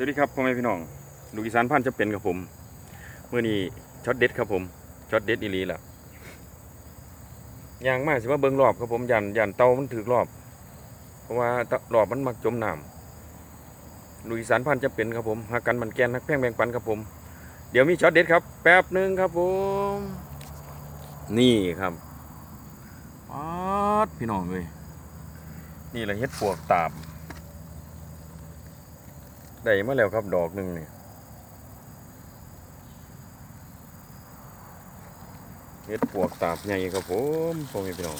สวัสดีครับพ่อแม่พี่น้องลูกอีสานพันธุ์จะเป็นกับผมเมื่อนี้ช็อตเด็ดครับผมช็อตเด็ดอีลีล่ะยางมากสิว่าเบิ้งรอบครับผมยันยันเตามันถือรอบ เพราะว่ารอบมันมักจมน้ำลูกอีสานพันธุ์จะเป็นครับผมหากันมันแกนนักแพ่งแบ่งปันครับผม เดี๋ยวมีช็อตเด็ดครับ แป๊บหนึ่งครับผม นี่ครับป๊าดพี่น้องเลยนี่แหละเฮ็ดปวกตาบ ได้มาแล้วครับดอกหนึ่งนี่เฮ็ดปวกตาบใหญ่ครับผมพ่อแม่พี่น้อง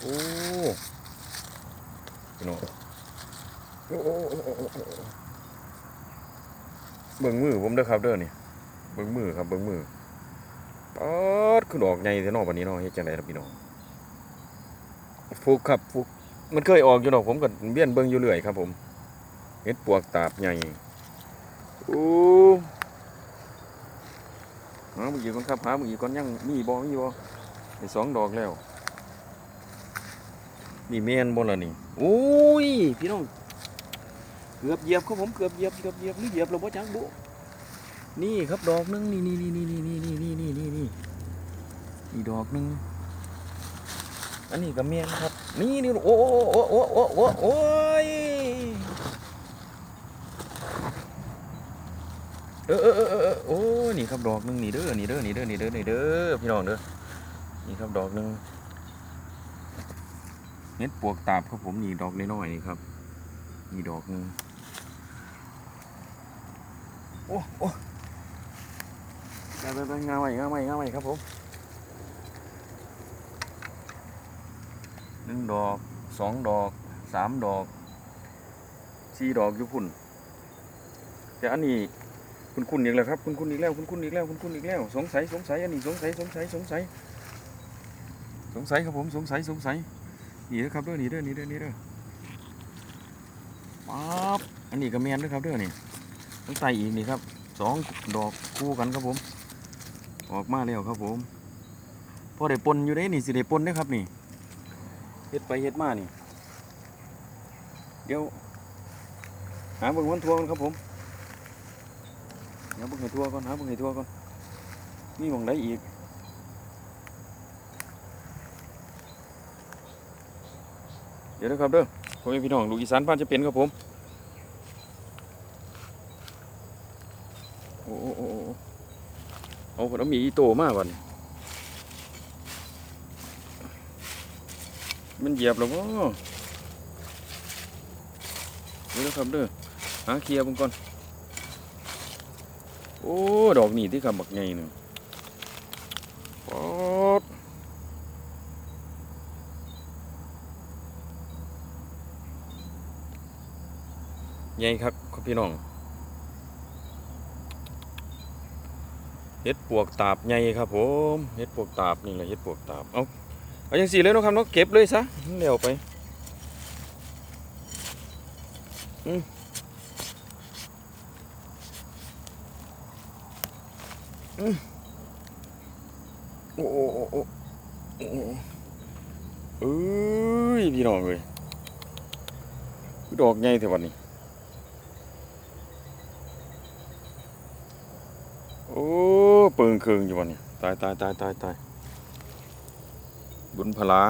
โอ้พี่น้องโอ้โอ้โอ้โอ้โอ้โอ้เบิ่งมือผมเด้อครับเด้อนี่เบิ่งมือครับเบิ่งมือปอดคือดอกใหญ่แท้เนาะวันนี้เนาะเฮ็ดจังไดล่ะพี่น้องฟุกครับฟุก มันเคยออกอยู่ดอกผมก็เบี้ยนเบิ่งอยู่เรื่อยครับ ผมเห็ดปวกตาบใหญ่โอ้หาเมื่อกี้ก่อนครับหาเมื่อกี้ก่อนยังมีบ่มีบ่ได้สองดอกแล้วนี่แม่นบ่ล่ะนี่โอ้ยพี่น้องเกือบเหยียบครับผมเกือบเหยียบเกือบเหยียบหรือเหยียบแล้วบ่จักบุนี่ครับดอกหนึงนี่นี่นี่นี่นี่นี่นี่นี่นี่นี่นี่ดอกหนึง อันนี้ก็เมียนครับ นี่นี่โอ้โอ้โอ้โอ้โอ้โอ้โอ้ยเออเออเออเออโอ้นี่ครับดอกหนึงนี่เด้อนี่เด้อนี่เด้อนี่เด้อนี่เด้อพี่น้องเด้อนี่ครับดอกหนึงเม็ดปวกตาบครับผมนี่ดอกน้อยๆนี่ครับนี่ดอกหนึงโอ้โอ้ไปไปไปงาใหม่งาใหม่งาใหม่ครับผม หนึ่งดอกสองดอกสามดอกสี่ดอกอยู่พุ่นแต่อันนี้คุณคุณอีกแล้วครับคุณคุณอีกแล้วคุณคุณอีกแล้วคุณคุณอีกแล้ว สงสัยสงสัยอันนี้สงสัยสงสัยสงสัยสงสัยครับผมสงสัยสงสัยนี่เด้อครับเด้อนี่เด้อนี่เด้อนี่เด้อป๊าบอันนี้ก็แมนเด้อครับเด้อนี่ต้องใส่อีกนี่ครับสองดอกคู่กันครับผม ออกมาแล้วครับผมพอได้ปนอยู่ได้นี่สิได้ปนได้ครับนี่ เฮ็ดไปเฮ็ดมานี่ เดี๋ยว หาเบิ่งวันทัวร์ก่อนครับผมเดี๋ยวเบิ่งให้ทัวร์ก่อนหาเบิ่งให้ทัวร์ก่อนมีหม่องใดอีกเดี๋ยวนะครับเด้อพ่อแม่พี่น้องลูกอีสานบ้านจะเป็นครับผมโอ้โอ้โอ้โอ้เอาคนมีอีโตมาบัดน มันเหยียบแล้วบ่เดี๋ยวนะครับเด้อหาเคลียร์เบิ่งก่อน โอ้ ดอกนี่ที่คำบักใหญ่หนึ่งป๊อดใหญ่ครับครับพี่น้องเฮ็ดปวกตาบใหญ่ครับผมเฮ็ดปวกตาบนี่แหละเฮ็ดปวกตาบ เอา เอาอย่างสี่เลยนะครับเนาะเก็บเลยซะเดี๋ยวไปอืมอืมโอ้โอ้โอ้โอ้เอ้ยพี่น้องเลยดอกใหญ่เท่าวันนี้โอ้เปิงเคืองอยู่วันนี้ตายตายตายตายตาย บุญพลา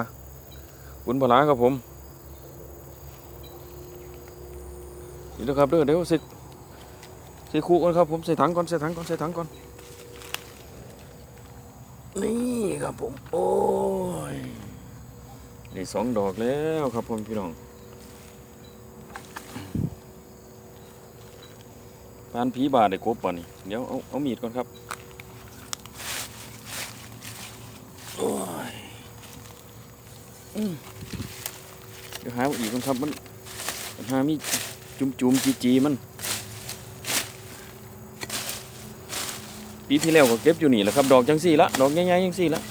บุญพลาครับผมนี่นะครับเด้อเดี๋ยวใส่ใส่คู่ก่อนครับผมใส่ถังก่อนใส่ถังก่อนใส่ถังก่อนนี่ครับผมโอ้ยได้สองดอกแล้วครับผมพี่น้องปานผีบาได้ครบป่ะนี่เดี๋ยวเอาเอามีดก่อนครับ โอ้ย เดี๋ยวหาอีกคนครับมันหามีจุ่มจุ่มจีจีมัน ปีที่แล้วก็เก็บอยู่นี่แหละครับ ดอกจังสี่ละดอกใหญ่ๆจังสี่ละ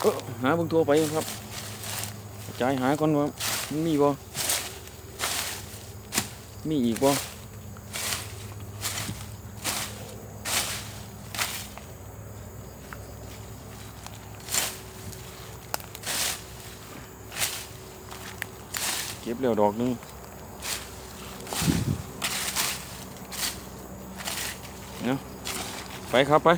เออหาเบางทั่วไปครับกระจายหาก่อนว่ามันมีบ่มีอีกบ่ ก็บเร็วดอกหนึงเนาะไปครับไป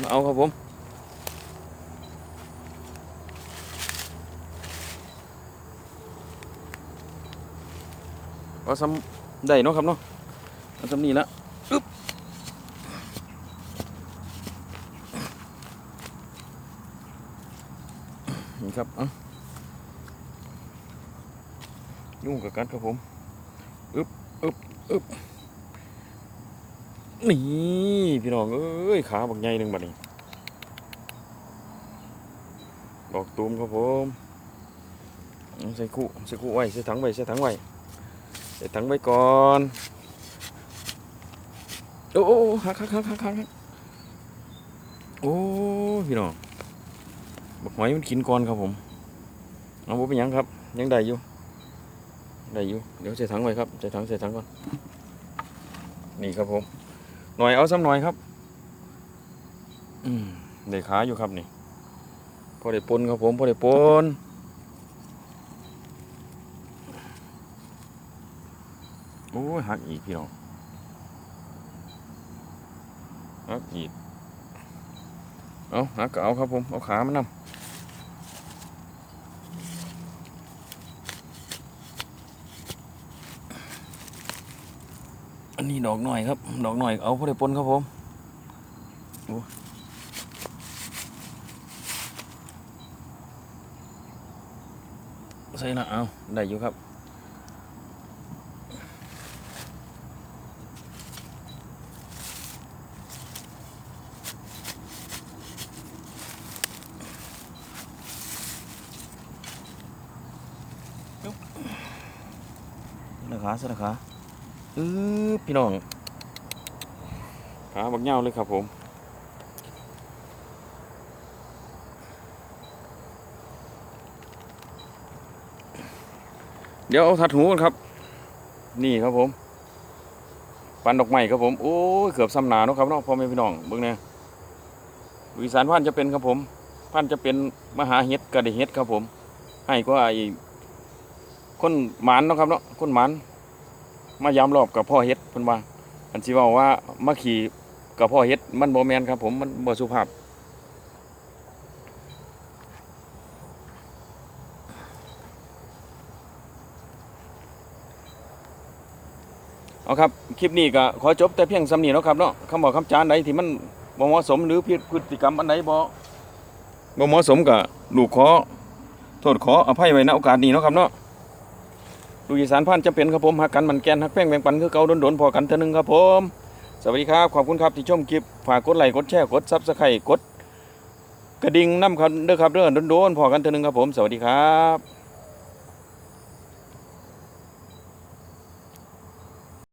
มาเอาครับผมเอาซ้ำได้เนาะครับเนาะเอาซ้ำนี่ละ นครับเอะยุ่งกับกัดครับผมอึ๊บอึ๊บอึ๊บนี่พี่น้องเอ้ยขาบักใหญ่หนึ่งบัดนี้ดอกตูมครับผมเอาใส่คู่ใส่คู่ไว้ใส่ถังไว้ใส่ถังไว้ใส่ถังไว้ก่อนโอ้โหักหักหักหักหักหักโอ้พี่น้อง บักหอยมันกินก่อนครับผม เอาบ่เป็นยังครับ ยังได้อยู่ ได้อยู่ เดี๋ยวใส่ถังไว้ครับใส่ถังใส่ถังก่อน นี่ครับผม หน่อยเอาซ้ำหน่อยครับ อืมได้ขาอยู่ครับนี่ พอได้ปนครับผมพอได้ปนโอ้ยหักอีกพี่น้องหักอีก เอาหักเอาครับผม เอาขามันนำอันนี้ดอกหน่อยครับ ดอกหน่อยเอาพอได้ปนครับผมโอ้ใส่ละเอาได้อยู่ครับ นะคะสนะคะอือพี่น้องขาบักเหงาเลยครับผมเดี๋ยวเอาทัดหูกันครับ นี่ครับผม ปันดอกไม้ครับผม โอ้เกือบซ้ำหนาเนาะครับเนาะพ่อแม่พี่น้องเบิ่งเนี่ยวิสานพันธ์จะเป็นครับผม พันธ์จะเป็นมหาเฮ็ดกระดิเฮ็ดครับผม ให้ก็ไอ้ คนหมานเนาะครับเนาะคนหมานมายามรอบกับพ่อเฮ็ดเพิ่นว่าอันสิว้าว่ามาขี่กับพ่อเฮ็ดมันบ่แมนครับผมมันบ่สุภาพเอาครับ คลิปนี้ก็ขอจบแต่เพียงสำนี้เนาะครับเนาะคำบอกคำจานใดที่มันบ่เหมาะสมหรือพฤติกรรมอันใดบ่บ่เหมาะสมก็ลูกขอโทษขออภัยไว้ณโอกาสนี้เนาะครับเนาะ ดูอีสานพันจะเป็นครับผมหักกันมันแกนหักแป้งแบ่งปันคือเก่าโดนๆพอกันเท่านึงครับผม สวัสดีครับ ขอบคุณครับที่ชมคลิปฝากกดไลค์กดแชร์กดซับสไครต์กด กระดิ่งน้ำครับเด้อครับเด้อโดนๆพอกันเท่านึงครับผม สวัสดีครับ